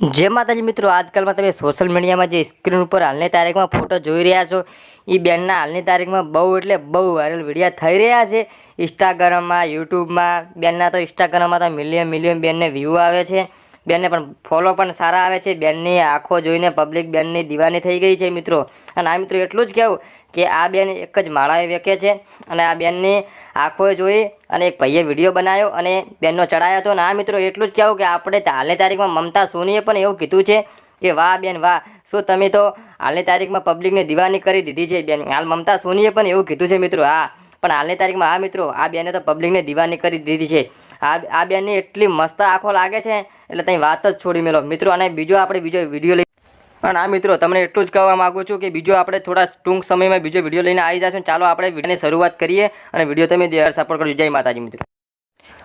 જે માતાજી મિત્રો, આજકાલમાં તમે સોશિયલ મીડિયામાં જે સ્ક્રીન ઉપર હાલની તારીખમાં ફોટો જોઈ રહ્યા છો એ બેનના હાલની તારીખમાં બહુ એટલે બહુ વાયરલ વિડીયા થઈ રહ્યા છે. ઇન્સ્ટાગ્રામમાં યુટ્યુબમાં બેનના તો ઇન્સ્ટાગ્રામમાં તો મિલિયન મિલિયન બેનને વ્યૂ આવે છે. બેનને પણ ફોલો પણ સારા આવે છે. બેનની આંખો જોઈને પબ્લિક બેનની દીવાની થઈ ગઈ છે મિત્રો. અને આ મિત્રો એટલું જ કહેવું કે આ બેન એક જ માળાએ વેકે છે. અને આ બેનની આંખોએ જોઈ અને એક ભાઈએ વીડિયો બનાવ્યો અને બેનનો ચડાયો હતો. અને આ મિત્રો એટલું જ કહેવું કે આપણે હાલની તારીખમાં મમતા સોનીએ પણ એવું કીધું છે કે, વાહ બેન, વાહ. શું તમે તો હાલની તારીખમાં પબ્લિકને દીવાની કરી દીધી છે બેન? હાલ મમતા સોનીએ પણ એવું કીધું છે મિત્રો, હા. પણ હાલની તારીખમાં આ મિત્રો, આ બેને તો પબ્લિકને દીવાની કરી દીધી છે. આ આ બેનની એટલી મસ્ત આંખો લાગે છે, એટલે ત્યાં વાત જ છોડી મેલો. મિત્રો, અને બીજો આપણે બીજો વીડિયો લઈ પણ આ મિત્રો, તમને એટલું જ કહેવા માગું છું કે બીજો આપણે થોડા ટૂંક સમયમાં બીજો વીડિયો લઈને આવી જશું. ચાલો આપણે વિડીયોની શરૂઆત કરીએ અને વીડિયો તમે સપોર્ટ કરજો. જય માતાજી મિત્રો.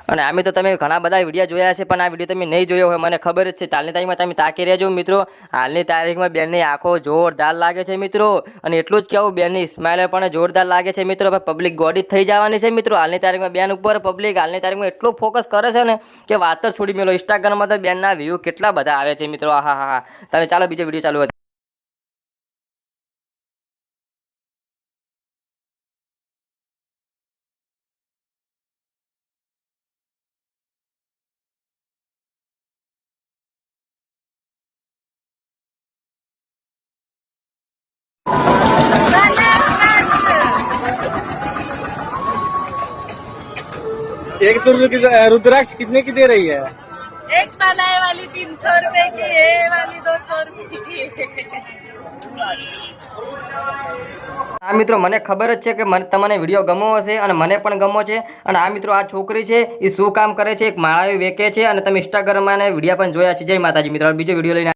અને આમે તો તમે ઘણા બધા વીડિયો જોયા છે પણ આ વીડિયો તમે નહીં જોયો હોય, મને ખબર જ છે. હાલની તારીખમાં તમે તાકી રહેજો મિત્રો. હાલની તારીખમાં બેનની આંખો જોરદાર લાગે છે મિત્રો. અને એટલું જ કહેવું બેનની સ્માઇલ પણ જોરદાર લાગે છે મિત્રો. પબ્લિક ગોડી થઈ જવાની છે મિત્રો. હાલની તારીખમાં બેન ઉપર પબ્લિક હાલની તારીખમાં એટલું ફોકસ કરે છે ને કે વાત જ છોડી મેલો. ઇન્સ્ટાગ્રામમાં તો બેનના વ્યૂ કેટલા બધા આવે છે મિત્રો. હા હા હા તમે ચાલો, બીજો વીડિયો ચાલુ एक रुपये की रुद्राक्ष कितने की दे रही है एक मलाई वाली तीन सौ रूपए की है ये वाली दो सौ रूपए की है આ મિત્રો મને ખબર જ છે કે મને તમને વિડીયો ગમો હશે અને મને પણ ગમો છે અને આ મિત્રો આ છોકરી છે એ શું કામ કરે છે એક માળાએ વેકે છે અને તમે ઇન્સ્ટાગ્રામમાં વિડીયો પણ જોયા છે જય માતાજી મિત્રો બીજો વિડીયો લઈને